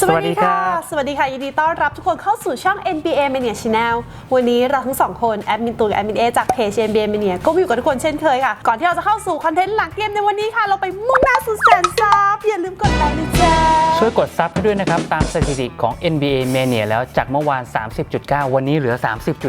สวัสดีค่ะ สวัสดีค่ะ ยินดีต้อนรับทุกคนเข้าสู่ช่อง NBA Mania Channel วันนี้เราทั้งสองคน แอดมินตูนกับแอดมินเอจากเพจ NBA Mania ก็มาอยู่กับทุกคนเช่นเคยค่ะ ก่อนที่เราจะเข้าสู่คอนเทนต์หลังเกมในวันนี้ค่ะ เราไปมุ่งหน้าสู่แสนซับอย่าลืมกดไลค์นะจ๊ะช่วยกดซับให้ด้วยนะครับ ตามสถิติของ NBA Mania แล้วจากเมื่อวาน 30.9 วันนี้เหลือ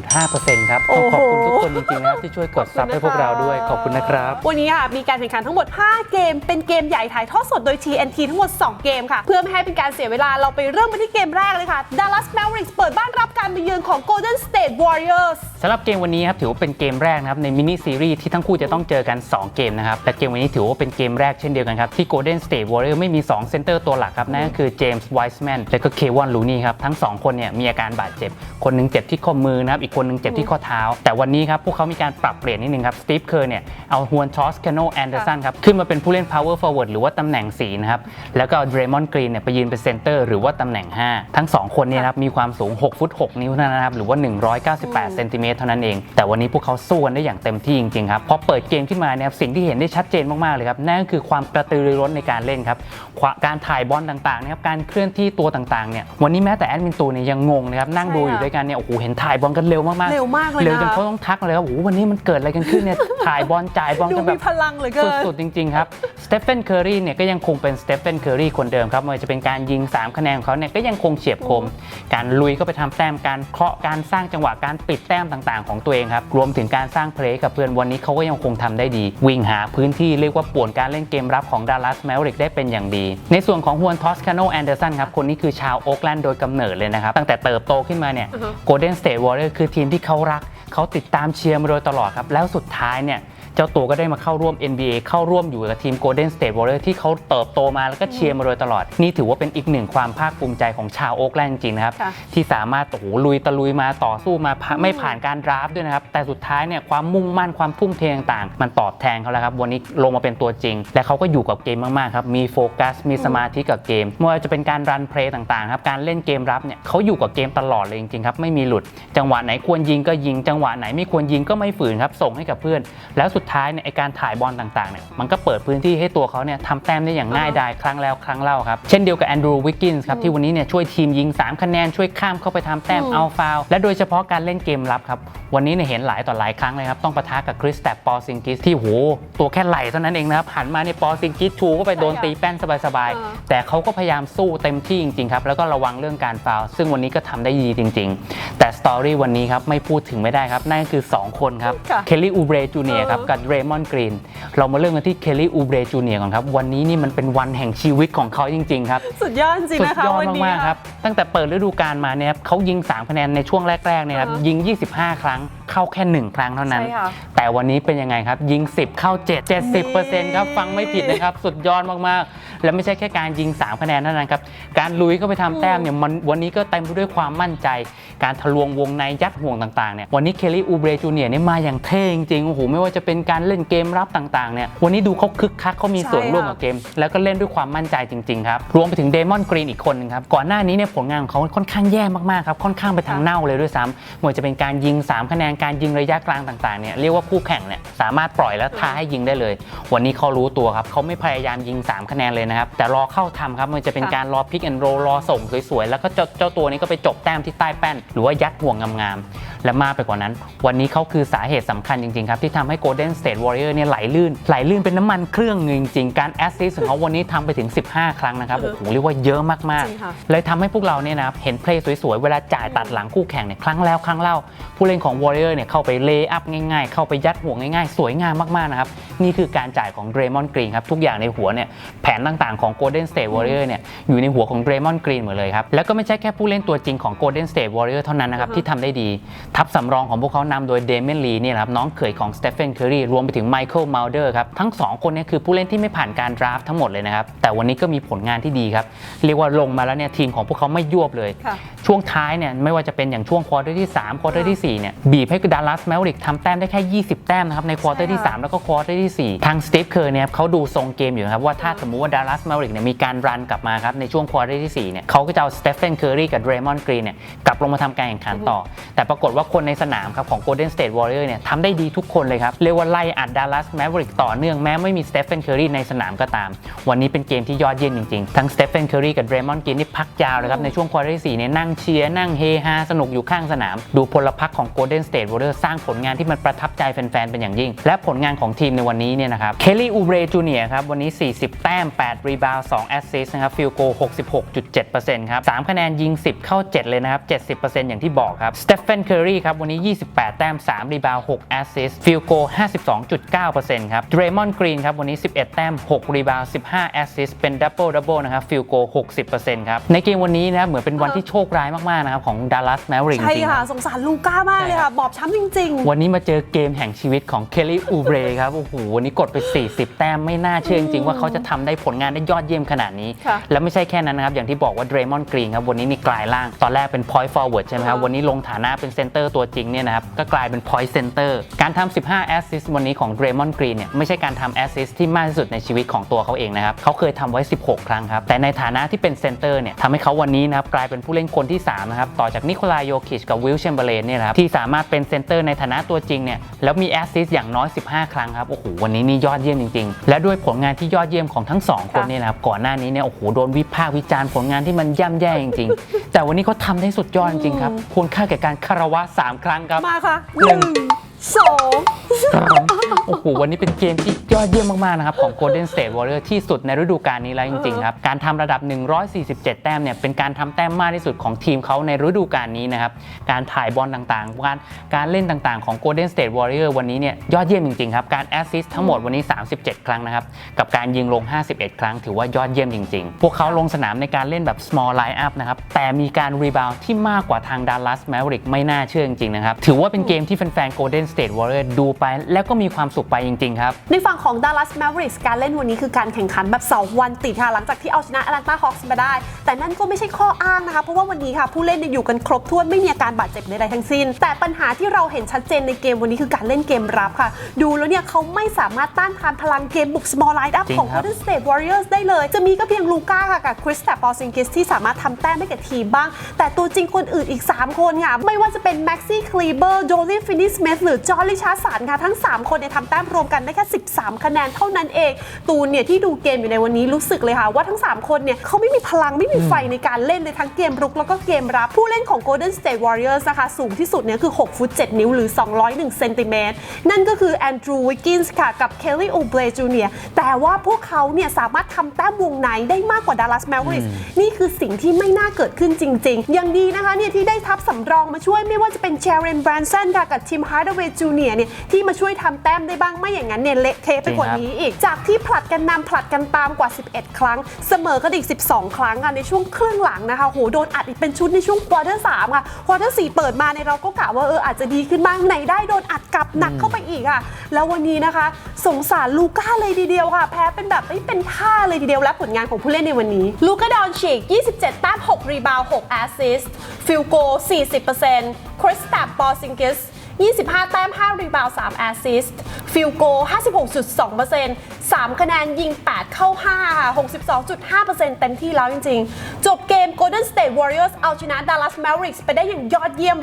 30.5%ครับต้องขอบคุณทุกคนจริงๆนะครับที่ช่วยกดซับให้พวกเราด้วยขอบคุณนะครับ วันนี้ค่ะมีการแข่งขันทั้งหมด 5 เกม เป็นเกมใหญ่ถ่ายทอดสดโดย TNT ทั้งหมด 2 เกมค่ะ เพื่อไม่ให้เป็นการเสียเวลาเราไปเริ่มกันที่เกมแรกเลยค่ะ Dallas Mavericks เปิดบ้านรับการไปเยือนของ Golden State Warriors สำหรับเกมวันนี้ครับถือว่าเป็นเกมแรกนะครับในมินิซีรีส์ที่ทั้งคู่จะต้องเจอกัน 2 เกมนะครับแต่เกมวันนี้ถือว่าเป็นเกมแรกเช่นเดียวกันครับที่ Golden State Warriors ไม่มี2เซนเตอร์ตัวหลักครับนั่นก็คือเจมส์ไวส์แมนและก็เควันลูนี่ครับทั้ง 2 คนเนี่ยมีอาการบาดเจ็บ คนหนึงเจ็บที่ข้อมือนะครับอีกคนหนึงเจ็บที่ข้อเท้า แต่วันนี้ครับพวกเขามีการปรับเปลี่ยนนิดนึงครับสตีฟเคอร์เนี่ยเอาฮวนชอสคาโนแอนเดอร์สันครับขึ้นมาเป็นผู้เล่น power forward หรือว่าตำแหน่ง4นะครับแล้วก็เอาเดรมอนกรีนเนี่ยไปยืนเป็นเซนเตอร์หรือว่าตำแหน่ง 5 ทั้ง 2 คนเนี่ยนะครับมีความสูง 6 ฟุต 6 นิ้วเท่านั้นนะครับหรือว่า 198 เซนติเมตรเท่านั้นเอง แต่วันนี้พวกเขาสู้กันได้อย่างเต็มที่จริงๆครับพอเปิดเกมขึ้นมาเนี่ยครับสิ่งที่เห็นได้ชัดเจนมากๆเลยครับนั่นก็คือความกระตือรือร้นในการเล่นครับควการถ่ายบอลต่างๆนะครับการเคลื่อนที่ตัวต่างๆเนี่ยวันนี้แม้แต่แอดมินตูเนี่ยยังงงนะครับนั่งดูอยู่ด้วยกันเนี่ยโอ้โหเห็นถ่ายบอลกันเร็วมากๆเร็วมากเลยนะเร็วจนเขาต้องทักเลยว่าโอ้โหวันนี้มันเกิดอะไรกันขึ้นเนี่ยถ่ายบอลจ่ายบอลดูกันแบมีบพลังเหลือเกินสุดๆจริงๆครับสเตฟ e นเคอรีเนี่ยก็ยังคงเป็นสเตฟ e นเคอรีคนเดิมครับไม่ว่าจะเป็นการยิง3คะแนนของเขาเนี่ยก็ยังคงเฉียบคม การลุยเข้าไปทำแต้มการเคาะการสร้างจังหวะการปิดแต้มต่างๆ ของตัวเองครับรวมถึงการสร้างเพลย์กับเพื่อนวันนี้เขาก็ยังคงทำได้ดี วิ่งหาพื้นที่เรียกว่าป่วนการเล่นเกมรับของดัลลัสแมวริกได้เป็นอย่างดี ในส่วนของฮวนทอสคาโนแอนเดอร์สันครับคนนี้คือชาวโอ๊กแลนด์โดยกำเนิดเลยนะครับตั้งแต่เติบโตขึ้นมาเนี่ยโกลเด้นสเตทวอร์เรอร์คือทีมที่เขารักเขาติดตามเชียร์มาโดยตลอดครับแล้วสุดท้ายเนี่ย เจ้าตัวก็ได้มาเข้าร่วม NBA เข้าร่วมอยู่กับทีม Golden State Warriors ที่เขาเติบโตมาแล้วก็เชียร์มาโดยตลอด นี่ถือว่าเป็นอีกหนึ่งความภาคภูมิใจของชาวโอ๊กแลนด์จริงๆนะครับ ค่ะ ที่สามารถโอ้โหลุยตะลุยมาต่อสู้มาผ่าไม่ผ่านการดราฟต์ด้วยนะครับ แต่สุดท้ายเนี่ยความมุ่งมั่นความทุ่มเทต่างๆ มันตอบแทนเขาแล้วครับ วันนี้ลงมาเป็นตัวจริง และเขาก็อยู่กับเกมมากๆครับ มีโฟกัส มีสมาธิกับเกมไม่ว่าจะเป็นการรันเพลย์ต่างๆครับ การเล่นเกมรับเนี่ยเขาอยู่กับเกมตลอดเลยจริงๆครับ ไม่มีหลุด จังหวะไหนควรยิงก็ยิง จังหวะไหนไม่ควรยิงก็ไม่ฝืนครับ ส่งให้กับเพื่อน แล้วสุดท้ายเนี่ยไอการถ่ายบอลต่างๆเนี่ยมันก็เปิดพื้นที่ให้ตัวเขาเนี่ยทำแต้มได้อย่างง่ายดายครั้งแล้วครั้งเล่าครับ เช่นเดียวกับแอนดรูวิกกินส์ครับที่วันนี้เนี่ยช่วยทีมยิง 3 คะแนนช่วยข้ามเข้าไปทำแต้มอืมเอาฟาวและโดยเฉพาะการเล่นเกมรับครับวันนี้เนี่ยเห็นหลายต่อหลายครั้งเลยครับต้องปะทะกับคริสแตปปอซิงกิสที่โหตัวแค่ไหลเท่านั้นเองนะครับหันมาเนี่ยปอซิงกิสชูก็ไปโดนตีแป้นสบายอ่าๆแต่เขาก็พยายามสู้เต็มที่จริงๆครับแล้วก็ระวังเรื่องการฟาวล์ซึ่งวันนี้ก็ทำได้ดีจริง ๆ แต่สตอรี่วันนี้ครับไม่พูดถึงไม่ได้ครับนั่นก็คือสองคนครับค่ะเคลลี่อูเบรจูเนียครับเออกับเรมอนกรีน เรามาเริ่มกันที่เคลลี่อูเบรจูเนียก่อนครับ วันนี้นี่มันเป็นวันแห่งชีวิตของเขาจริง ๆ ครับ สุดยอดจริงสุๆดนะคะยอดวันนี้มากๆครับ ตั้งแต่เปิดฤดูกาลมาเนี่ยครับเขายิง 3 คะแนนในช่วงแรกๆเนี่ยครับเออยิง 25 ครั้งเข้าแค่1ครั้งเท่านั้น ใช่ค่ะ แต่วันนี้เป็นยังไงครับ ยิง 10 เข้า 7 70%ครับฟังไม่ผิดนะครับ สุดยอดมากๆ และไม่ใช่แค่การยิง 3 คะแนนเท่านั้นครับ การลุยเข้าไปทำแต้มเนี่ยมันวันนี้ก็เต็มไปด้วยความมั่นใจ การทะลวงวงในยัดห่วงต่างๆเนี่ยวันนี้เคลลี่อูเบรจูเนียนี่มาอย่างเท่จริงๆโอ้โหไม่ว่าจะเป็นการเล่นเกมรับต่างๆเนี่ยวันนี้ดูเขาคึกคักเขามีส่วนร่วมกับ เกมแล้วก็เล่นด้วยความมั่นใจจริงๆครับ รวมไปถึงเดมอนกรีนอีกคนหนึงครับ ก่อนหน้านี้เนี่ยผลงานของเขาค่อนข้างแย่มากๆครับ ค่อนข้างไปทางเน่าเลยด้วยซ้ำไม่ว่าจะเป็นการยิง 3 คะแนนการยิงระยะกลางต่างๆเนี่ยเรียกว่าคู่แข่งเนี่ยสามารถปล่อยแล้วท้าให้ยิงได้เลย วันนี้เขารู้ตัวครับเขาไม่พยายามยิง 3 คะแนนเลยนะครับ แต่รอเข้าทำครับมันจะเป็นค่ะการรอพิกแอนโรรอส่งสวยๆ แล้วก็เจ้าเจ้าตัวนี้ก็ไปจบแต้มที่ใต้แป้น หรือว่ายัดห่วงงามๆ และมากไปกว่านั้น วันนี้เขาคือสาเหตุสำคัญจริง ๆ ครับ ที่ทำให้ Golden State Warrior เนี่ยไหลลื่น ไหลลื่นเป็นน้ำมันเครื่องจริงๆ การแอสซิสของเขาวันนี้ทำไปถึง 15 ครั้งนะครับ โอ้โห เรียกว่าเยอะมากจริงค่ะๆเลยทำให้พวกเราเนี่ยนะครับเห็นเพลย์สวยๆ เวลาจ่ายตัดหลังคู่แข่งเนี่ยครั้งแล้วครั้งเล่า ผู้เล่นของ Warrior เนี่ยเข้าไปเลย์อัพง่ายๆ เข้าไปยัดห่วงง่ายๆ สวยงามมากๆนะครับนี่คือการจ่ายของ Draymond Green ครับทุกอย่างในหัวเนี่ยแผนต่างๆของ Golden State Warrior เนี่ยอยู่ในหัวของ Draymond Green หมดเลยครับแล้วก็ไม่ใช่แค่ผู้เล่นตัวจริงของ Golden State Warrior เท่านั้นนะครับอือฮึที่ทำได้ดีทัพสำรองของพวกเขานำโดยเดเมนลีเนี่ยแหละครับน้องเขยของสเตฟ e n นเคอรีรวมไปถึงไมเคิลมาลเดอร์ครับทั้งสองคนเนี้คือผู้เล่นที่ไม่ผ่านการดราฟต์ทั้งหมดเลยนะครับแต่วันนี้ก็มีผลงานที่ดีครับ เรียกว่าลงมาแล้วเนี่ยทีมของพวกเขาไม่ยวบเลยค่ะช่วงท้ายเนี่ยไม่ว่าจะเป็นอย่างช่วงควอเตอร์ที่3ควอเตอร์ที่4เนี่ยบีบให้ให้ดัลลัสแมวริกทำแต้มได้แค่ 20 แต้มนะครับในควอเตอร์ที่ใช่ค่ะ3แล้วก็ควอเตอร์ที่ 4 ทางสตีฟเคอร์เนี่ยครับเขาดูทรงเกมอยู่นะครับว่าถ้าสมมุติว่าดัลลัสแมวริกเนี่ยมีการรันกลับมาครับในช่วงควอเตอร์ที่4เนี่ยเขาก็จะเอาสเตฟ n นเคอร์รีกับเดรมอนกรีนเนี่ยกลับลงมาทำการแข่งขันต่อ แต่ปรากฏว่าคนในสนามครับของ Golden State Warrior เนี่ยทำได้ดีทุกคนเลยครับ เรียกว่าไล่อัดดัลลัสแมวริกต่อเนื่องแม้ไม่มีสเตฟ n นเคอรีในสนามก็ตาม วันนี้เป็นเกมที่ยอดเยี่ยมจริงๆ ทั้งสเตฟ n นเคอรีกับเดรมอนกรีนนี่พักยาวเลยครับ ในช่วงควอเตอร์ที่4เนี่ยนั่งเชียร์นั่งเฮฮาสนุกอยู่ข้างสนาม ดูพลพรรคของ Golden State Warrior สร้างผลงานที่มันประทับใจแฟนๆเป็นอย่างยิ่ง และผลงานของทีมในวันนี้เนี่ยนะครับเคลลี่อูเบรจูเนียครับวันนี้ 40 แต้ม 8 รีบาวด์2แอสซิสต์นะครับฟิลโก 66.7%ครับ3คะแนนยิง 10 เข้า 7 เลยนะครับ70%อย่างที่บอกครับสเตฟ n นเคอรรีครับวันนี้ 28 แต้ม 3 รีบาวด์6แอสซิสต์ฟิลโก 52.9%ครับเดรมอนกรีนครับวันนี้ 11 แต้ม 6 รีบาวด์15แอสซิสต์เป็นดับเบิลดับเบิลนะครับฟิลโก 60%ครับในเกมวันนี้นะครับเหมือนเป็นวันที่โชคร้ายมากๆนะครับของดัลลัสแมวริงใช่จริงๆค่ะครับสงสารลูก้ามากเลยค่ะ บอบช้ำจริง ๆ วันนี้มาเจอเกมแห่งชีวิตของเคลลี่อูเบรครับโอ้โหวันนี้กดไป 40 แต้มไม่น่าเชื่อจริงๆว่าเขาจะทำได้ผลงานได้ยอดเยี่ยมขนาดนี้ค่ะแล้วไม่ใช่แค่นั้นนะครับอย่างที่บอกว่าเดรมอนกรีนครับวันนี้นี่กลายร่างตอนแรกเป็น point forward ใช่ไหมครับอ่าวันนี้ลงฐานะเป็นเซนเตอร์ตัวจริงเนี่ยนะครับก็กลายเป็น point center การทำ 15 assist วันนี้ของเดรมอนกรีนเนี่ยไม่ใช่การทำ assist ที่มากที่สุดในชีวิตของตัวเขาเองนะครับเขาเคยทำไว้ 16 ครั้งครับ แต่ในฐานะที่เป็นเซนเตอร์เนี่ยทำให้เขาวันนี้นะครับกลายเป็นผู้เล่นคนที่3นะครับต่อจากนิโคลายโยคิชกับวิลเชมเบเลนเนี่ยนะครับที่สามารถเป็นเซนเตอร์ในฐานะตัวจริงเนี่ยแล้วมีแอสซิสต์อย่างน้อย 15 ครั้งครับโอ้โหวันนี้นี่ยอดเยี่ยมจริง ๆ และด้วยผลงานที่ยอดเยี่ยมของทั้งสองคนเนี่ยนะครับก่อนหน้านี้เนี่ยโอ้โหโดนวิพากษ์วิจารณ์ผลงานที่มันย่ำแย่จริง ๆ แต่วันนี้เขาทำได้สุดยอดจริงๆครับควรค่าแก่การคารวะสามครั้งครับมาค่ะหนึ่ง หนึ่งสองโอ้โห วันนี้เป็นเกมที่ยอดเยี่ยมมาก ๆ นะครับ ของ Golden State Warrior ที่สุดในฤดูกาลนี้แล้วจริง ๆ ครับ การทำระดับ 147 แต้มเนี่ย เป็นการทำแต้มมากที่สุดของทีมเขาในฤดูกาลนี้นะครับ การถ่ายบอลต่างๆ การการเล่นต่างๆ ของ Golden State Warrior วันนี้เนี่ยยอดเยี่ยมจริง ๆ ครับ การแอสซิสต์ทั้งหมดวันนี้ 37 ครั้งนะครับ กับการยิงลง 51 ครั้ง ถือว่ายอดเยี่ยมจริง ๆ พวกเขาลงสนามในการเล่นแบบ small line up นะครับ แต่มีการรีบาวที่มากกว่าทาง Dallas Maverick ไม่น่าเชื่อจริงๆนะครับ ถือว่าเป็นเกมที่แฟนๆ Golden State Warrior ดูไปแล้วก็มีความสุขไปจริง ๆ ครับ ในฝั่งของ Dallas Mavericks การเล่นวันนี้คือการแข่งขันแบบ 2 วันติดค่ะ หลังจากที่เอาชนะ Atlanta Hawks มาได้ แต่นั่นก็ไม่ใช่ข้ออ้างนะคะ เพราะว่าวันนี้ค่ะ ผู้เล่นเนี่ยอยู่กันครบถ้วนไม่มีอาการบาดเจ็บใดๆทั้งสิ้น แต่ปัญหาที่เราเห็นชัดเจนในเกมวันนี้คือการเล่นเกมรับค่ะ ดูแล้วเนี่ยเขาไม่สามารถต้านทานพลังเกมบุก small line up จริงของครับ Golden State Warriors ได้เลย จะมีก็เพียงลูก้าค่ะกับคริสแต่ปอซิงกิสที่สามารถทำแต้มให้กับทีมบ้าง แต่ตัวจริงคนอื่นอีก 3 คนค่ะไม่ว่าจะเป็นแม็กซี่คลีเบอร์โจลี่ฟินนิสเมธหรือจอร์ลิชาสันค่ะ ทั้ง 3 คนเนี่ยทำแต้มรวมกันได้แค่ 13 คะแนนเท่านั้นเอง ตูนเนี่ยที่ดูเกมอยู่ในวันนี้รู้สึกเลยค่ะ ว่าทั้ง 3 คนเนี่ยเขาไม่มีพลังไม่มีไฟในการเล่นเลยทั้งเกมรุกแล้วก็เกมรับผู้เล่นของ Golden State Warriors นะคะสูงที่สุดเนี่ยคือ 6 ฟุต 7 นิ้วหรือ 201 เซนติเมตรนั่นก็คือแอนดรูวิกกินส์ค่ะกับเคลลี่โอเบรจูเนียแต่ว่าพวกเขาเนี่ยสามารถทำแต้มวงในได้มากกว่าดัลลัสแมวริสนี่คือสิ่งที่ไม่น่าเกิดขึ้นจริง ๆ ยังดีนะคะเนี่ยที่ได้ทัพสำรองมาช่วยไม่ว่าจะเป็นเชเรนแบรนสันค่ะกับทิมฮาร์ดเวย์จูเนียเนี่ยที่มาช่วยทำแต้มได้บ้างไม่อย่างนั้นเนี่ยเละเทะไปกว่านี้อีก จากที่ผลัดกันนำผลัดกันตามกว่า 11 ครั้ง เสมอกันอีก 12 ครั้งค่ะในช่วงครึ่งหลังนะคะโหโดนอัดอีกเป็นชุดในช่วงควอเตอร์สามค่ะควอเตอร์สี่เปิดมาในยเราก็กะว่าเอออาจจะดีขึ้นบ้างไหนได้โดนอัดกลับหนักเข้าไปอีกค่ะ แล้ววันนี้นะคะ สงสารลูก้าเลยทีเดียวค่ะ แพ้เป็นแบบไม่เป็นท่าเลยทีเดียวและผลงานของผู้เล่นในวันนี้ลูก้าดอนชิก 27 แต้ม 6 รีบาวด์6แอสซิสต์ฟิลโก 40%คริสตับบอซิงกิส 25 แต้ม 5 รีบาวด์3แอสซิสต์ฟิลโก 56.2% 3 คะแนนยิง 8 เข้า5ค่ะ 62.5%เต็มที่แล้วจริง ๆ จบเกม Golden State Warriors เอาชนะ Dallas Mavericks ไปได้อย่างยอดเยี่ยม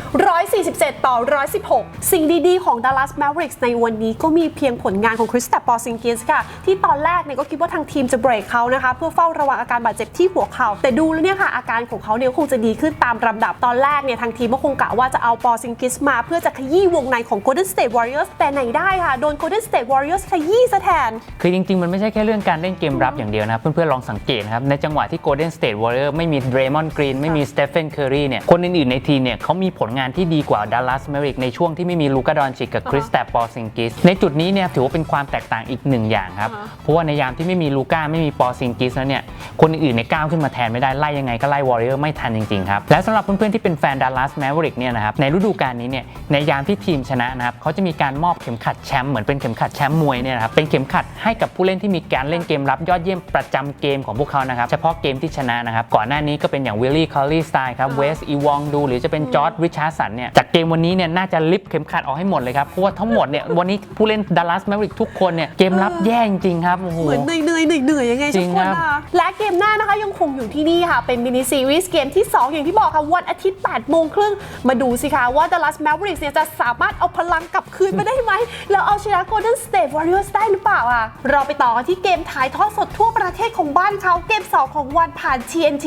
147 ต่อ 116 สิ่งดีๆ ของ Dallas Mavericks ในวันนี้ก็มีเพียงผลงานของคริสตัปปอซิงกิสค่ะ ที่ตอนแรกเนี่ยก็คิดว่าทางทีมจะเบรกเขานะคะ เพื่อเฝ้าระวังอาการบาดเจ็บที่หัวเข่าแต่ดูแล้วเนี่ยค่ะ อาการของเขาเนี่ยคงจะดีขึ้นตามลำดับตอนแรกเนี่ยทางทีมก็คงกะว่าจะเอาปอซิงกิสมาเพื่อจะขยี้วงในของ Golden State Warriors แต่ไหนได้ค่ะ โดน Golden State Warriors ขยี้ซะแทน คือจริง ๆ มันไม่ใช่แค่เรื่องการเล่นเกมรับอย่างเดียวนะครับเพื่อนๆ ลองสังเกตนะครับ ในจังหวะที่ Golden State Warrior ไม่มี Draymond Green ไม่มี Stephen Curry เนี่ย คนอื่น ๆ ในทีมเนี่ยเขามีผลงานที่ดีกว่า Dallas Mavericks ในช่วงที่ไม่มีลูกาดอนชิกกับอ่าฮะคริสตัปปอซิงกิสในจุดนี้เนี่ยถือว่าเป็นความแตกต่างอีกหนึ่งอย่างครับอ่าฮะเพราะว่าในยามที่ไม่มีลูก้าไม่มีปอซิงกิสแล้วเนี่ยคนอื่นๆเนี่ยก้าวขึ้นมาแทนไม่ได้ไล่ยังไงก็ไล่ Warrior ไม่ทันจริงๆครับและสำหรับเพื่อนๆที่เป็นแฟน Dallas Mavericks เนี่ยนะครับในฤดูกาลนี้เนี่ยในยามที่ที่ทีมชนะนะครับเขาจะมีการมอบเข็มขัดแชมป์เหมือนเป็นเข็มขัดแชมป์มวยเนี่ยนะครับเป็นเข็มขัดให้กับผู้เล่นที่มีการเล่นเกมรับยอดเยี่ยมประจำเกมของพวกเขานะครับเฉพาะเกมที่ชนะนะครับก่อนหน้านี้ก็เป็นอย่างวิลลี่คอลลี่สไตล์ครับเวสอีวองดูหรือจะเป็นจอร์ดริชาร์สันเนี่ยจากเกมวันนี้เนี่ยน่าจะลิฟเข็มขัดออกให้หมดเลยครับเพราะว่าทั้งหมดเนี่ยวันนี้ผู้เล่นดัลลัสแมวริกทุกคนเนี่ยเกมรับแย่จริงๆครับโอ้โหเหมือนเหนื่อยๆเหนื่อยๆยังไงจสัริกงคนครับนะคะและเกมหน้านะคะยังคงอยู่ที่นี่ค่ะเป็นมินิซีรีส์เกมที่ 2 อย่างที่บอกค่ะวันอาทิตย์8โมงครึ่งมาดูสิคะว่า Dallas Mavericks เนี่ยจะสามารถเอาพลังกลับคืนมาได้ไหม แล้วเอาชนะ Golden State Warriors ได้หรือเปล่าอะ เราไปต่อกันที่เกมถ่ายทอดสดทั่วประเทศของบ้านเขาเกม 2 ของวันผ่าน TNT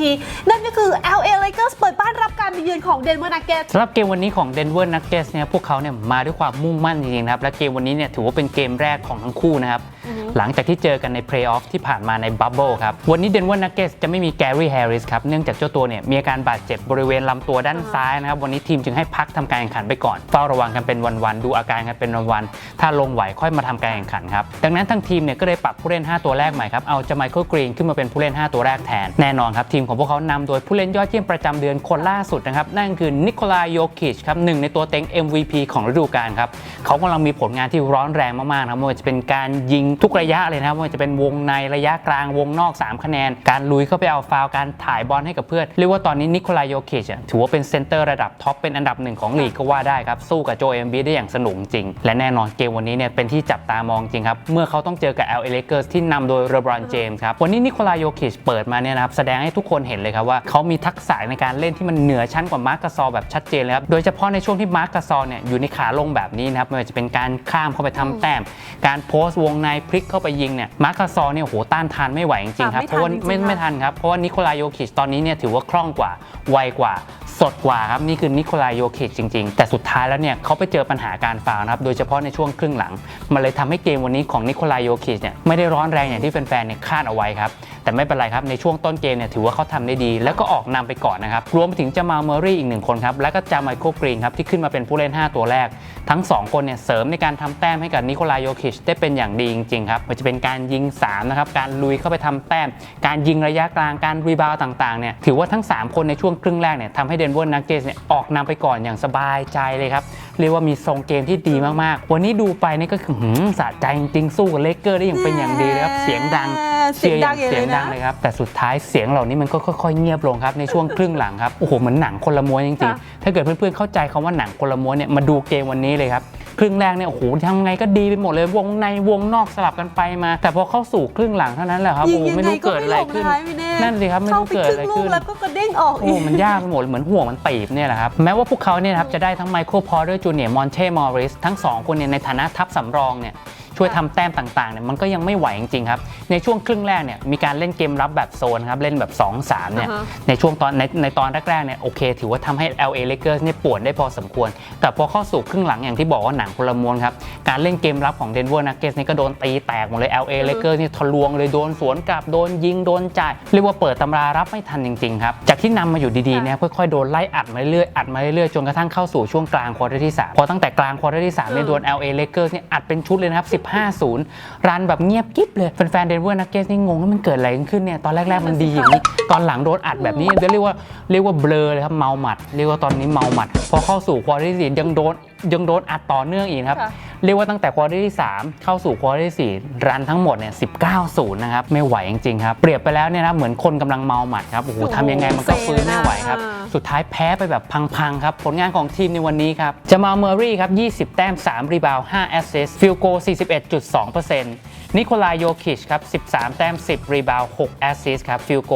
นั่นก็คือ LA Lakers เปิดบ้านรับการไปเยือนของ Denver Nuggets สำหรับเกมวันนี้ของ Denver Nuggets เนี่ยพวกเขาเนี่ยมาด้วยความมุ่งมั่นจริงๆนะครับและเกมวันนี้เนี่ยถือว่าเป็นเกมแรกของทั้งคู่นะครับ หลังจากที่เจอกันในเพลย์ออฟที่ผ่านมาในบับเบิลครับ วันนี้ Denver Nuggets จะไม่มีแกรี่แฮร์ริสครับ เนื่องจากเจ้าตัวเนี่ยมีอาการบาดเจ็บบริเวณลำตัวด้านซ้ายนะครับ วันนี้ทีมจึงให้พักทำการแข่งขันไปก่อน เฝ้าระวังกันเป็นวันๆ ดูอาการกันเป็นวันๆ ถ้าลงไหวค่อยมาทำการแข่งขันครับ ดังนั้นทั้งทีมเนี่ยก็เลยปรับผู้เล่น 5 ตัวแรกใหม่ครับ เอาจะไมเคิลกรีนขึ้นมาเป็นผู้เล่น 5 ตัวแรกแทน แน่นอนครับทีมของพวกเขานำโดยผู้เล่นยอดเยี่ยมประจำเดือนคนล่าสุดนะครับ นั่นคือนิโคลายโยคิชครับหนึ่งในตัวเต็ง MVP ของฤดูกาลครับเขากำลังมีผลงานที่ร้อนแรงมากๆนะครับไม่ว่าจะเป็นการยิงทุกระยะเลยนะครับว่าจะเป็นวงในระยะกลางวงนอก 3 คะแนน การลุยเข้าไปเอาฟาวการถ่ายบอลให้กับเพื่อนเรียกว่าตอนนี้นิโคลายโยคิชถือว่าเป็นเซนเตอร์ระดับท็อปเป็นอันดับหนึ่งของลีกก็ว่าได้ครับสู้กับโจเอมบีได้อย่างสนุกจริง และแน่นอนเกมวันนี้เนี่ยเป็นที่จับตามองจริงครับเมื่อเขาต้องเจอกับ LA Lakers ที่นำโดยเรบรอนเจมส์ครับวันนี้นิโคลายโยคิชเปิดมาเนี่ยนะครับแสดงให้ทุกคนเห็นเลยครับว่าเขามีทักษะในการเล่นที่มันเหนือชั้นกว่ามาร์กกาซอแบบชัดเจนเลยครับโดยเฉพาะในช่วงที่มาร์กกาซอเนี่ยอยู่ในขาลงแบบนี้นะครับไม่ว่าจะเป็นการข้ามเข้าไปทำแต้ม การโพสต์วงในพลิกเข้าไปยิงเนี่ยมาร์กกาซอลเนี่ยโหต้านทานไม่ไหวจริงๆครับไม่เพราะว่าทันจริงๆไม่ค่ะไม่ทันครับเพราะว่านิโคลายโยคิชตอนนี้เนี่ยถือว่าคล่องกว่าไวกว่าสดกว่าครับนี่คือนิโคลายโยคิชจริงๆ แต่สุดท้ายแล้วเนี่ยเขาไปเจอปัญหาการฟาวล์นะครับโดยเฉพาะในช่วงครึ่งหลัง มันเลยทำให้เกมวันนี้ของนิโคลายโยคิชเนี่ยไม่ได้ร้อนแรงอย่างที่แฟนๆเนี่ยคาดเอาไว้ครับ แต่ไม่เป็นไรครับในช่วงต้นเกมเนี่ยถือว่าเขาทำได้ดี แล้วก็ออกนำไปก่อนนะครับรวมไปถึงจามาเมอรี่อีกหนึ่งคนครับแล้วก็จาไมเคิลกรีนครับที่ขึ้นมาเป็นผู้เล่น 5 ตัวแรก ทั้ง 2 คนเนี่ยเสริมในการทำแต้มให้กับนิโคลายโยคิชได้เป็นอย่างดีจริงๆครับมันจะเป็นการยิง3นะครับการลุยเข้าไปทำแต้ม การยิงระยะกลางการรีบาวต่างๆเนี่ยถือว่าทั้ง 3 คนในช่วงครึ่งแรกเนี่ยทำให้เดนเวอร์นักเกสเนี่ยออกนำไปก่อนอย่างสบายใจเลยครับ เรียกว่ามีทรงเกมที่ดีมากๆ วันนี้ดูไปนี่ก็คือหืมสะใจจริงๆสู้กับเลกเกอร์ได้อย่างเป็นอย่างดีเลยครับ เสียงดังเสียงดังเสียงดังเลยนะเลยครับ แต่สุดท้ายเสียงเหล่านี้มันก็ค่อยๆเงียบลงครับในช่วงครึ่งหลังครับ โอ้โหเหมือนหนังคนละม้วนจริงค่ะๆถ้าเกิดเพื่อนๆเข้าใจคำว่าหนังคนละม้วนเนี่ยมาดูเกมวันนี้เลยครับ ครึ่งแรกเนี่ยโอ้โหทำไงก็ดีไปหมดเลยวงในวงนอกสลับกันไปมา แต่พอเข้าสู่ครึ่งหลังเท่านั้นแหละครับยิโอ้งโหยังไม่ไงรู้ก็เกิดไม่อะไรลงขึ้น นะคะพี่เน่นั่นสิครับไม่เข้ารู้ไปเกิดคอะไรรึ่งลูขึ้กนแล้วก็กระเด้งออกโอ้มันยากไปหมดเลยเหมือนห่วงมันตีบเนี่ยแหละครับ แม้ว่าพวกเขาเนี่ยนะครับจะได้ทั้งไมเคิลพอร์เตอร์จูเนียร์มอนเช่มอริสทั้ง 2 คนเนี่ยในฐานะทัพสำรองเนี่ย ช่วยทำแต้มต่างๆเนี่ยมันก็ยังไม่ไหวจริงๆครับในช่วงครึ่งแรกเนี่ยมีการเล่นเกมรับแบบโซนครับเล่นแบบ 2-3เนี่ยอ่าฮะในช่วงตอนในในตอนแรกๆเนี่ยโอเค ถือว่าทำให้ LA Lakers เนี่ยป่วนได้พอสมควร แต่พอเข้าสู่ครึ่งหลังอย่างที่บอกว่าหนังพลม้วนครับการเล่นเกมรับของ Denver Nuggets นี่ก็โดนตีแตกหมดเลย LA Lakers นี่ทะลวงเลยโดนสวนกลับโดนยิงโดนจ่ายเรียกว่าเปิดตำรารับไม่ทันจริงๆครับจากที่นำมาอยู่ดีๆเนี่ยค่อยๆโดนไล่อัดมาเรื่อยๆอัดมาเรื่อยๆจนกระทั่งเข้าสู่ช่วงกลางควอเตอร์ที่สามพอตั้งแต่กลางควอเตอร์ที่สามเนี่ยโดน LA Lakers เนี่ยอัดเป็นชุดเลยนะครับ15-0 รันแบบเงียบกิ๊บเลยแฟนๆ Denver Nuggets นี่งงว่ามันเกิดอะไรขึ้นเนี่ยตอนแรกๆมันดีอย่างนี้ ตอนหลังโดนอัดแบบนี้จะเรียกว่าเรียกว่าเบลอเลยครับเมาหมัด เรียกว่าตอนนี้เมาหมัด พอเข้าสู่ควอเตอร์ที่สี่ยังโดนยังโดนอัดต่อเนื่องอีกนะครับ ค่ะ เรียกว่าตั้งแต่ควอเตอร์ที่ 3 เข้าสู่ควอเตอร์ที่ 4 รันทั้งหมดเนี่ย19 0นะครับ ไม่ไหวจริงๆครับ เปรียบไปแล้วเนี่ยนะเหมือนคนกำลังเมาหมัดครับโอ้โหโอ้โหทำยังไงมันก็ฟื้นไม่ไหวครับเซเลยนะสุดท้ายแพ้ไปแบบพังๆครับ ผลงานของทีมในวันนี้ครับจะมาเมอรี่ครับ 20 แต้ม 3 รีบาวด์5แอสซิสต์ฟิลโก 41.2% นิโคลายโยคิชครับ 13 แต้ม 10 รีบาวด์6แอสซิสต์ครับ ฟิลโก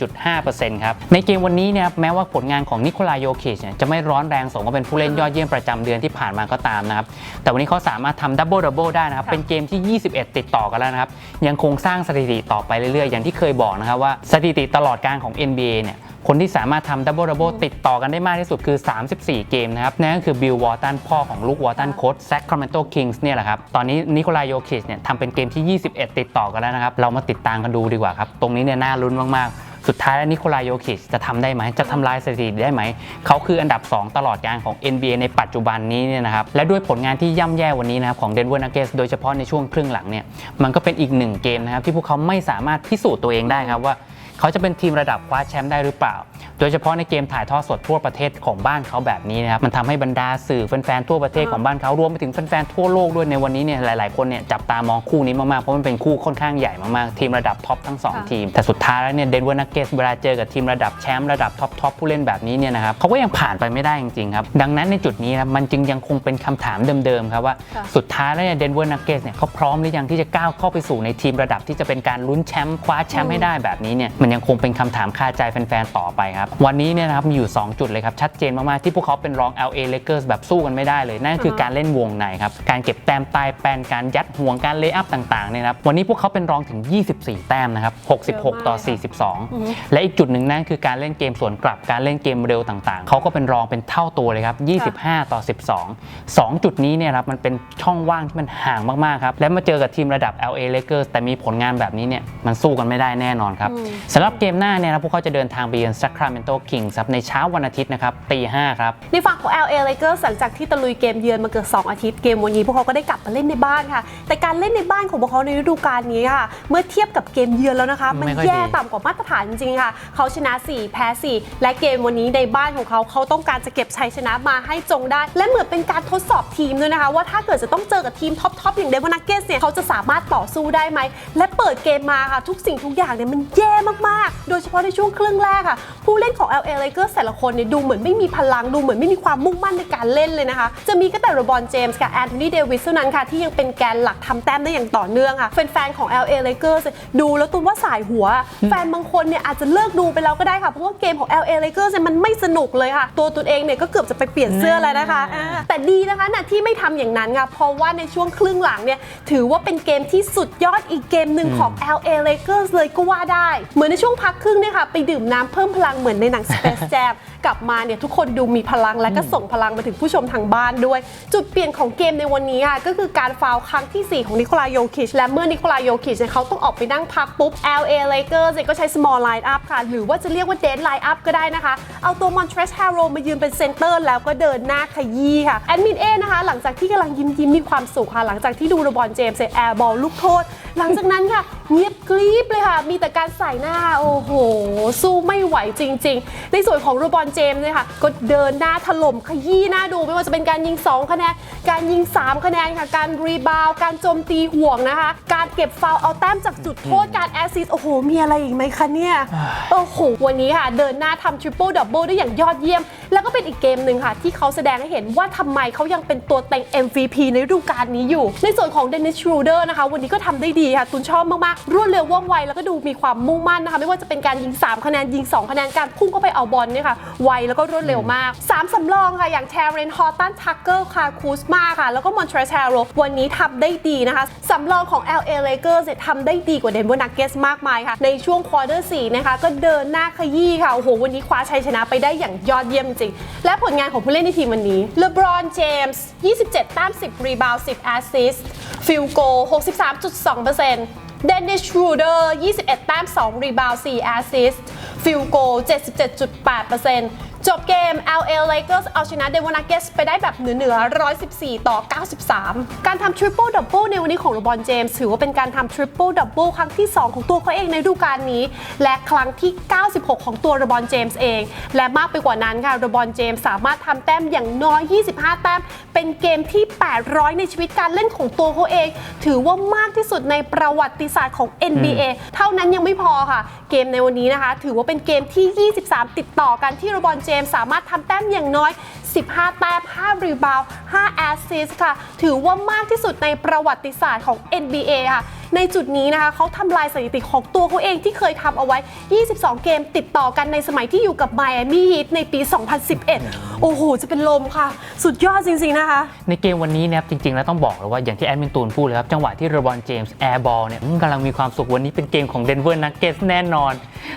37.5%ครับ ในเกมวันนี้เนี่ยครับแม้ว่าผลงานของนิโคลายโยคิชเนี่ยจะไม่ร้อนแรงสมกับเป็นผู้เล่นยอดเยี่ยมประจำเดือนที่ผ่านมาก็ตามนะครับ แต่วันนี้เขาสามารถทำดับเบิลดับเบิลได้นะครับค่ะเป็นเกมที่ 21 ติดต่อกันแล้วนะครับ ยังคงสร้างสถิติต่อไปเรื่อยๆ อย่างที่เคยบอกนะครับว่าสถิติตลอดการของ NBA เนี่ย คนที่สามารถทำดับเบิลดับเบิลติดต่อกันได้มากที่สุดคือ 34 เกมนะครับนั่นก็คือบิลวอร์ตันพ่อของลูกวอร์ตันโค้ชแซคคาร์เมนโตคิงส์เนี่ยแหละครับ ตอนนี้นิโคลายโยคิชเนี่ยทำเป็นเกมที่ 21 ติดต่อกันแล้วนะครับ เรามาติดตามกันดูดีกว่าครับ ตรงนี้เนี่ยน่าลุ้นมาก ๆสุดท้ายแล้วนิโคลายโยคิชจะทำได้ไหม จะทำลายสถิติได้ไหม เขาคืออันดับ 2 ตลอดการของ NBA ในปัจจุบันนี้เนี่ยนะครับ และด้วยผลงานที่ย่ำแย่วันนี้นะครับของ Denver Nuggets โดยเฉพาะในช่วงครึ่งหลังเนี่ย มันก็เป็นอีกหนึ่งเกมนะครับที่พวกเขาไม่สามารถพิสูจน์ตัวเองได้ครับว่า เขาจะเป็นทีมระดับคว้าแชมป์ได้หรือเปล่า โดยเฉพาะในเกมถ่ายทอดสดทั่วประเทศของบ้านเขาแบบนี้นะครับ มันทำให้บรรดาสื่อแฟนๆทั่วประเทศของบ้านเขารวมไปถึงแฟนๆทั่วโลกด้วยในวันนี้เนี่ยหลายๆคนเนี่ยจับตามองคู่นี้มากๆ เพราะมันเป็นคู่ค่อนข้างใหญ่มากๆ ทีมระดับท็อปทั้งสองค่ะทีม แต่สุดท้ายแล้วเนี่ยเดนเวอร์นักเกสเวลาเจอกับทีมระดับแชมป์ระดับท็อปทอปผู้เล่นแบบนี้เนี่ยนะครับเขาก็ยังผ่านไปไม่ได้จริงๆครับดังนั้นในจุดนี้ครับมันจึงยังคงเป็นคำถามเดิมๆครับว่าค่ะสุดท้ายแล้วเนี่ยเดนเวอร์นักเกสเนี่ยเขาพร้อมหรือยังที่จะก้าวเข้าไปสู่ในทีมระดับที่จะเป็นการลุ้นแชมป์คว้าแชมป์ให้ได้แบบนี้เนี่ยมันยังคงเป็นคำถามคาใจแฟนๆ ต่อไปครับ วันนี้เนี่ยนะครับมีอยู่ 2 จุดเลยครับ ชัดเจนมากๆ ที่พวกเขาเป็นรอง LA Lakers แบบสู้กันไม่ได้เลย นั่นคือการเล่นวงในครับ การเก็บแต้มใต้แปนการยัดห่วงการเลย์อัพต่างๆเนี่ยนะครับวันนี้พวกเขาเป็นรองถึง 24 แต้มนะครับ 66 ต่อ 42 และอีกจุดหนึ่งนั่นคือการเล่นเกมสวนกลับการเล่นเกมเร็วต่างๆ เขาก็เป็นรองเป็นเท่าตัวเลยครับ 25 ต่อ 12 2 จุดนี้เนี่ยครับมันเป็นช่องว่างที่มันห่างมากๆครับและมาเจอกับทีมระดับ LA Lakers แต่มีผลงานแบบนี้เนี่ยมันสู้กันไม่ได้แน่นอนครับอืมสำหรับเกมหน้าเนี่ยนะพวกเขาจะเดินทางไปเยือน Sacramento Kings ครับในเช้าวันอาทิตย์นะครับตี5ครับในฝั่งของ LA Lakers หลังจากที่ตะลุยเกมเยือนมาเกือบ2อาทิตย์เกมวันนี้พวกเขาก็ได้กลับมาเล่นในบ้านค่ะ แต่การเล่นในบ้านของพวกเขาในฤดูกาลนี้ค่ะ เมื่อเทียบกับเกมเยือนแล้วนะคะ มันไม่ค่อยแย่ดีต่ำกว่ามาตรฐานจริงๆค่ะ เขาชนะ 4 แพ้ 4 และเกมวันนี้ในบ้านของเขาเขาต้องการจะเก็บชัยชนะมาให้จงได้ และเหมือนเป็นการทดสอบทีมด้วยนะคะ ว่าถ้าเกิดจะต้องเจอกับทีมท็อปๆอย่างเดวอนักเกสเนี่ยเขาจะสามารถต่อสู้ได้ไหมและเปิดเกมมาค่ะทุกสิ่งทุกอย่างเนี่ยมันแย่มากๆโดยเฉพาะในช่วงครึ่งแรกค่ะ ผู้เล่นของ LA Lakers แต่ละคนเนี่ยดูเหมือนไม่มีพลัง ดูเหมือนไม่มีความมุ่งมั่นในการเล่นเลยนะคะ จะมีก็แต่โรบอนเจมส์กับแอนโทนีเดวิสเท่านั้นค่ะ ที่ยังเป็นแกนหลักทำแต้มได้อย่างต่อเนื่องค่ะแฟนๆของ LA Lakers ดูแล้วตุ้มว่าสายหัว แฟนบางคนเนี่ยอาจจะเลิกดูไปแล้วก็ได้ค่ะ เพราะว่าเกมของ LA Lakers เนี่ยมันไม่สนุกเลยค่ะ ตัวตัวเองเนี่ยก็เกือบจะไปเปลี่ยนเสื้อแล้วนะคะอ่าแต่ดีนะคะนะที่ไม่ทำอย่างนั้นค่ะเพราะว่าในช่วงครึ่งหลังเนี่ยถือว่าเป็นเกมที่สุดยอดอีกเกมหนึ่งของ LA Lakers เลยก็ว่าได้เหมือนในช่วงพักครึ่งเนี่ยค่ะไปดื่มน้ำเพิ่มพลังเหมือนในหนัง Space Jam กลับมาเนี่ยทุกคนดูมีพลังและก็ส่งพลังมาถึงผู้ชมทางบ้านด้วย จุดเปลี่ยนของเกมในวันนี้ค่ะก็คือการฟาวล์ครั้งทีสี่ 4 ของนิโคลาโยคิชและเมื่อนิโคลาโยคิชเนี่ยเขาต้องออกไปนั่งพักปุ๊บ LA Lakers เนี่ยก็ใช้ small line up ค่ะ หรือว่าจะเรียกว่า dead line up ก็ได้นะคะ เอาตัว Montrezl Harrell มายืนเป็นเซนเตอร์แล้วก็เดินหน้าขยี้ค่ะแอดมินเอนะคะหลังจากที่กำลังยิ้มยิ้มๆมีความสุขค่ะหลังจากที่ดูระบอลเจมส์เซตแอร์บอลลูกโทษ หลังจากนั้นค่ะ เงียบกรี๊บเลยค่ะ มีแต่การใส่หน้า โอ้โห สู้ไม่ไหวจริง ๆ ในส่วนของโรบอนเจมส์เนี่ยค่ะ ก็เดินหน้าถล่มขยี้หน้าดู ไม่ว่าจะเป็นการยิง 2 คะแนน การยิง 3 คะแนนค่ะ การรีบาวด์การโจมตีห่วงนะคะ การเก็บฟาวล์เอาแต้มจากจุดโทษ การแอสซิสต์โอ้โห มีอะไรอีกไหมคะเนี่ย โอ้โห วันนี้ค่ะ เดินหน้าทำทริปเปิลดับเบิลได้อย่างยอดเยี่ยม แล้วก็เป็นอีกเกมหนึ่งค่ะ ที่เขาแสดงให้เห็นว่าทำไมเขายังเป็นตัวเต็ง MVP ในฤดูกาลนี้อยู่ ในส่วนของเดนิสชูเดอร์นะคะ วันนี้ก็ทำได้ดีค่ะตุนชอบมากๆรวดเร็วว่องไวแล้วก็ดูมีความมุ่งมั่นนะคะ ไม่ว่าจะเป็นการยิง 3 คะแนนยิง 2 คะแนนการพุ่งเข้าไปเอาบอลเนี่ยค่ะไวแล้วก็รวดเร็วมาก 3สำรองค่ะ อย่างแทเรนฮอตตันทักเกอร์คาคูสมาค่ะ แล้วก็มอนทรเซโรวันนี้ทำได้ดีนะคะสำรองของ LA Lakers เนี่ยทำได้ดีกว่าเดนเวอร์นักเกสมากมายค่ะ ในช่วงควอเตอร์4นะคะ ก็เดินหน้าขยี้ค่ะ โอ้โห วันนี้คว้าชัยชนะไปได้อย่างยอดเยี่ยมจริง และผลงานของผู้เล่นในทีมวันนี้เลบรอนเจมส์27แต้ม10รีบาวด์10แอสซิสต์ฟิลโก 63.2% เดนนิสรูเดอร์ 21 แต้ม 2 รีบาวด์4แอสซิสต์ฟิลโก 77.8% จบเกม LA Lakers เอาชนะเดวอนาเกสไปได้แบบเหนือๆ114 ต่อ 93 การทำทริปเปิลดับเบิลในวันนี้ของเลบอนเจมส์ถือว่าเป็นการทำทริปเปิลดับเบิลครั้งที่ 2 ของตัวเขาเองในฤดูกาลนี้ และครั้งที่ 96 ของตัวเลบอนเจมส์เอง และมากไปกว่านั้นค่ะเลบอนเจมส์สามารถทำแต้มอย่างน้อย 25 แต้ม เป็นเกมที่ 800 ในชีวิตการเล่นของตัวเขาเอง ถือว่ามากที่สุดในประวัติศาสตร์ของ NBA เท่านั้นยังไม่พอค่ะ เกมในวันนี้นะคะ ถือว่าเป็นเกมที่ 23 ติดต่อกันที่เลบอนเจมส์สามารถทำแต้มอย่างน้อย 15 แต้ม 5 รีบาวด์5แอสซิสค่ะ ถือว่ามากที่สุดในประวัติศาสตร์ของ NBA ค่ะ ในจุดนี้นะคะเขาทำลายสถิติของตัวเขาเองที่เคยทำเอาไว้ 22 เกมติดต่อกันในสมัยที่อยู่กับไมอามี่ฮีทในปี 2011 โอ้โห จะเป็นลมค่ะ สุดยอดจริง ๆ นะคะ ในเกมวันนี้นะครับจริง ๆ แล้วต้องบอกเลยว่าอย่างที่แอดมินตูนพูดเลยครับ จังหวะที่เรบอนเจมส์แอร์บอลเนี่ยอืมกำลังมีความสุขวันนี้เป็นเกมของเดนเวอร์นักเก็ตแน่นอน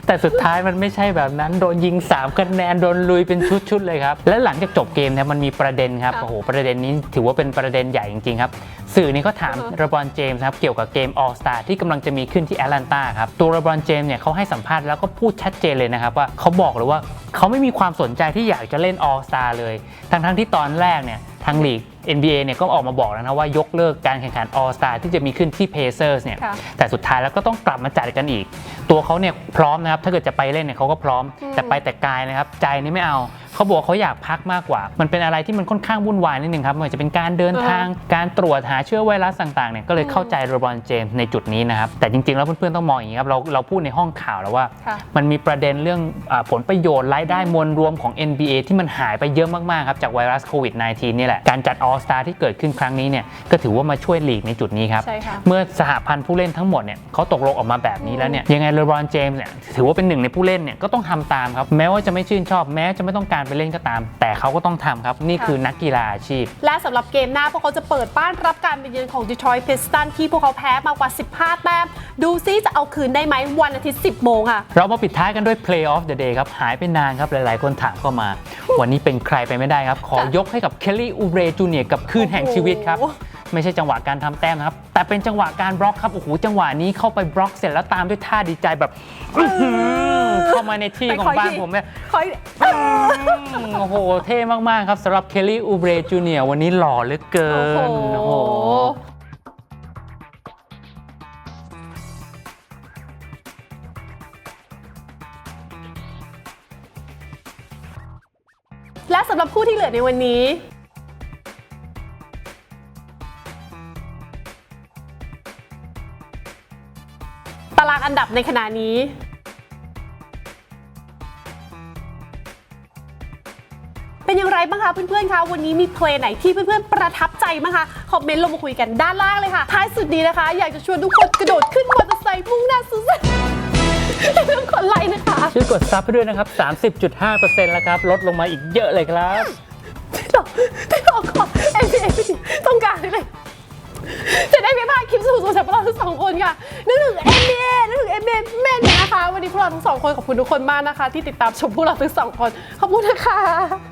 แต่สุดท้ายมันไม่ใช่แบบนั้น โดนยิง 3 คะแนน โดนลุยเป็นชุด ๆ เลยครับ และหลังจากจบเกมเนี่ยมันมีประเด็นครับค่ะโอ้โหประเด็นนี้ถือว่าเป็นประเด็นใหญ่จริงๆครับสื่อนี่ก็ถามอือฮะเรบอนเจมส์ครับเกี่ยวกับเกม All Star ที่กำลังจะมีขึ้นที่แอตแลนตาครับ ตัวเลบรอนเจมส์เนี่ยเขาให้สัมภาษณ์แล้วก็พูดชัดเจนเลยนะครับว่าเขาบอกเลยว่าเขาไม่มีความสนใจที่อยากจะเล่น All Star เลย ทั้งๆที่ตอนแรกเนี่ยทางลีก NBA เนี่ยก็ออกมาบอกแล้วนะว่ายกเลิกการแข่งขัน All Star ที่จะมีขึ้นที่ Pacers เนี่ยค่ะแต่สุดท้ายแล้วก็ต้องกลับมาจัดกันอีก ตัวเขาเนี่ยพร้อมนะครับถ้าเกิดจะไปเล่นเนี่ยเขาก็พร้อมแต่ไปแต่กายนะครับใจนี่ไม่เอา เขาบอกเขาอยากพักมากกว่า มันเป็นอะไรที่มันค่อนข้างวุ่นวายนิดนึงครับไม่ว่าจะเป็นการเดินทาง การตรวจหาเชื้อไวรัสต่างๆเนี่ยก็เลยเข้าใจโรบรอนเจมส์ในจุดนี้นะครับ แต่จริงๆ แล้วเพื่อนๆต้องมองอย่างนี้ครับ เราเราพูดในห้องข่าวแล้วว่าค่ะมันมีประเด็นเรื่องอาผลประโยชน์รายได้มวลรวมของ NBA ที่มันหายไปเยอะมากๆครับจากไวรัสโควิด -19 นี่แหละ การจัด All Star ที่เกิดขึ้นครั้งนี้เนี่ยก็ถือว่ามาช่วยลีกในจุดนี้ครับใช่ค่ะเมื่อสหพันธ์ผู้เล่นทั้งหมดเนี่ยเขาตกลงออกมาแบบนี้แล้วเนี่ยยังไงเลบรอนเจมส์เนี่ยถือว่าเป็นหนึ่งในผู้เล่นเนี่ยก็ต้องทำตามครับแม้ว่าจะไม่ชื่นชอบแม้จะไม่ต้องการไปเล่นก็ตาม แต่เขาก็ต้องทำครับ นี่คือนักกีฬาอาชีพ และสำหรับเกมหน้าพวกเขาจะเปิดบ้านรับการไปเยือนของ Detroit Pistons ที่พวกเขาแพ้มากกว่า 15 แต้ม ดูซิจะเอาคืนได้ไหมวันอาทิตย์ 10 โมงค่ะ เรามาปิดท้ายกันด้วย Play of the Day ครับ หายไปนานครับ หลายๆ คนถามเข้ามา วันนี้เป็นใครไปไม่ได้ครับ ขอยกให้กับเคลลี่อูเบรจูเนียกับคืนแห่งชีวิตครับโอ้โห ไม่ใช่จังหวะการทำแต้มนะครับ แต่เป็นจังหวะการบล็อกครับ โอ้โห จังหวะนี้เข้าไปบล็อกเสร็จแล้วตามด้วยท่าดีใจแบบอื้อหือเข้ามาในที่ของบ้านผมเนี่ยขออีกอืมโอ้โห เท่มาก ๆ ครับสำหรับเคลลี่อูเบรจูเนียวันนี้หล่อเหลือเกิน โอ้โอ้โหโหและสำหรับคู่ที่เหลือในวันนี้ารางอันดับในขณะนี้เป็นอย่างไรบ้างคะเพื่อนๆ คะ วันนี้มีเพลงไหนที่เพื่อนๆ ประทับใจบ้างคะ คอมเมนต์ลงมาคุยกันด้านล่างเลยค่ะ ท้ายสุดนี้นะคะ อยากจะชวนทุกคนกระโดดขึ้นมอเตอร์ไซค์มุ่งหน้าสู่เส้นเรื่องคนไลค์นะคะ ช่วยกดซับให้ด้วยนะครับ 30.5%แล้วครับ ลดลงมาอีกเยอะเลยครับที่เราที่เราขอ NBA ต้องการเลย จะได้ไม่พลาดคลิปสนุกๆจากพวกเราทั้งสองคนค่ะนึกถึง NBA นึกถึง NBA แม่นนะคะ วันนี้พวกเราทั้งสองคนขอบคุณทุกคนมากนะคะ ที่ติดตามชมพวกเราทั้งสองคน ขอบคุณนะคะ